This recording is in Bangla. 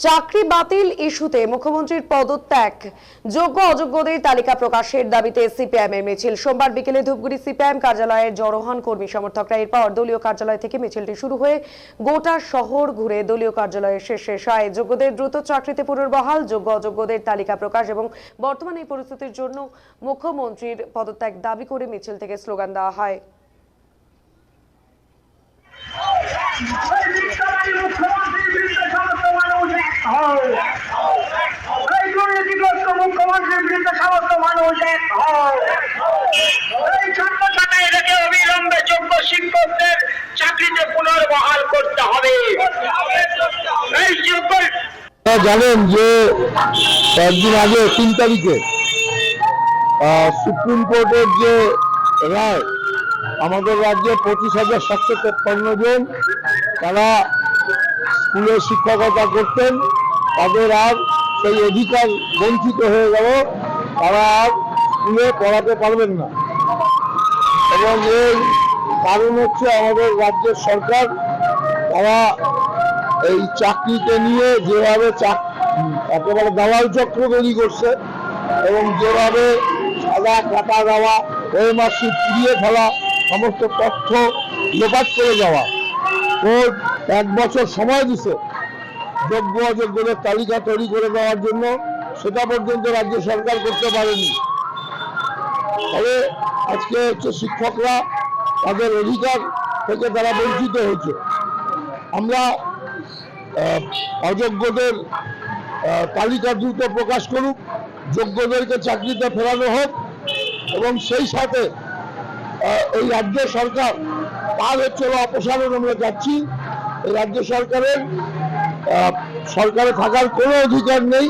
চাকরি বাতিল ইস্যুতে মুখ্যমন্ত্রীর পদত্যাগ যোগ্য অযোগ্যদের তালিকা প্রকাশের দাবিতে সিপিআইএম এর মিছিল সোমবার বিকেলে ধূপগুড়ি সিপিআইএম কার্যালয়ের জড়োহন কর্মী সমর্থকরা এরপর দলীয় কার্যালয় থেকে মিছিলটি শুরু হয়ে গোটা শহর ঘুরে দলীয় কার্যালয়ে শেষ শেষ হয় যোগ্যদের দ্রুত চাকরিতে পুনর্বহাল যোগ্য অযোগ্যদের তালিকা প্রকাশ এবং বর্তমান এই পরিস্থিতির জন্য মুখ্যমন্ত্রীর পদত্যাগ দাবি করে মিছিল থেকে স্লোগান দেওয়া হয় হয়। এই দুর্নীতিগ্রস্ত মুখ্যমন্ত্রীর বিরুদ্ধে সমস্ত মানুষ এক। এই ছাত্র অবিলম্বে যোগ্য শিক্ষকদের চাকরিতে পুনর্বহাল করতে হবে এই যোগ্য জানেন যে কয়েকদিন আগে, তিন তারিখে সুপ্রিম কোর্টের যে রায়, আমাদের রাজ্যে পঁচিশ হাজার সাতশো তেপ্পান্ন জন, তারা স্কুলে শিক্ষকতা করতেন তাদের আর সেই অধিকার বঞ্চিত হয়ে গেল, তারা আর স্কুলে পড়াতে পারবেন না। এবং এর কারণ হচ্ছে আমাদের রাজ্যের সরকার, তারা এই চাকরিকে নিয়ে যেভাবে একেবারে দালাল চক্র তৈরি করছে এবং যেভাবে সাদা কাটা দেওয়া ওই মাসি পুড়িয়ে ফেলা, সমস্ত তথ্য লোপাট করে যাওয়া কোর্ট এক বছর সময় দিছে। যোগ্য অযোগ্যদের তালিকা তৈরি করে দেওয়ার জন্য সেটা পর্যন্ত রাজ্য সরকার করতে পারেনি। তবে আজকে হচ্ছে শিক্ষকরা তাদের অধিকার থেকে তারা বঞ্চিত হয়েছে। আমরা অযোগ্যদের তালিকা দ্রুত প্রকাশ করুক, যোগ্যদেরকে চাকরিতে ফেরানো হোক এবং সেই সাথে এই রাজ্য সরকার তার হচ্ছে বা অপসারণ আমরা যাচ্ছি রাজ্য সরকারের সরকারে থাকার কোনো অধিকার নেই।